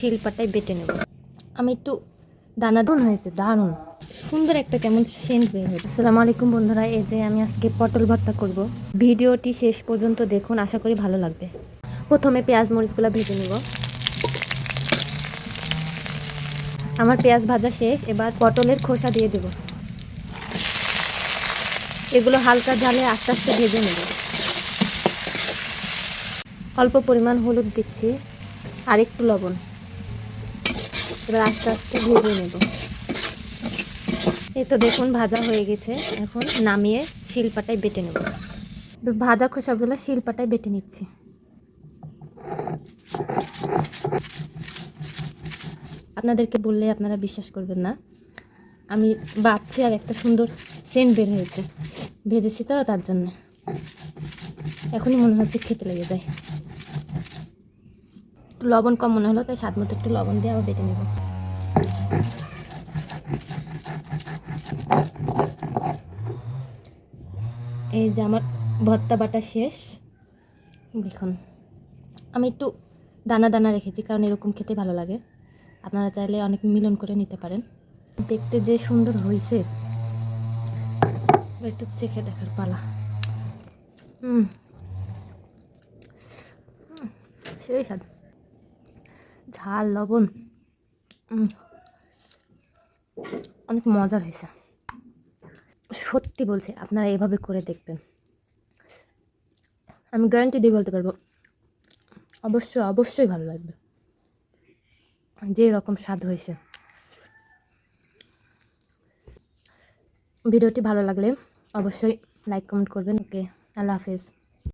শিলপাটায় বেটে নেব। আমি একটু দানা দারুণ হয়েছে, দারুণ। সুন্দর একটা কেমন সেন্ট বের হয়েছে। আসসালামু আলাইকুম বন্ধুরা, এই যে আমি আজকে পটল ভর্তা করব। ভিডিওটি শেষ পর্যন্ত দেখুন, আশা করি ভালো লাগবে। প্রথমে পেঁয়াজ মরিচগুলো ভেজে নেব। আমার পেঁয়াজ ভাজা শেষ, এবার পটলের খোসা দিয়ে দেব। এগুলো হালকা জালে আস্তে আস্তে ভেজে নেব। অল্প পরিমাণ হলুদ দিচ্ছি আর একটু লবণ। এবার আস্তে আস্তে ভেজে নেব। এই তো দেখুন, ভাজা হয়ে গেছে। এখন নামিয়ে শিলপাটায় বেটে নেব। ভাজা খোসাগুলো শিলপাটায় বেটে নিচ্ছি। আপনাদেরকে বললে আপনারা বিশ্বাস করবেন না। আমি বাড়ছি আর একটা সুন্দর সেন্ট বের হয়েছে। ভেজেছি তো তার জন্য। এখনই মনে হচ্ছে খেতে লেগে যায়। একটু লবণ কম মনে হলো, তাই স্বাদ মতো একটু লবণ দিয়ে আবার বেটে নেব। এই যে আমার ভর্তা বাটা শেষ। দেখুন, আমি একটু দানা দানা রেখেছি কারণ এরকম খেতে ভালো লাগে। আপনারা চাইলে অনেক মিলন করে নিতে পারেন। দেখতে যে সুন্দর হয়েছে। একটু চেখে দেখার পালা। হুম, সেই স্বাদ। ঝাল, লবণ। অনেক মজার হয়েছে। সত্যি বলছি, আপনারা এভাবে করে দেখবেন। আমি গ্যারান্টি দিয়ে বলতে পারব, অবশ্যই অবশ্যই ভালো লাগবে। যে রকম স্বাদ হয়েছে। ভিডিওটি ভালো লাগলে অবশ্যই লাইক কমেন্ট করবেন। ওকে, আল্লাহ হাফেজ।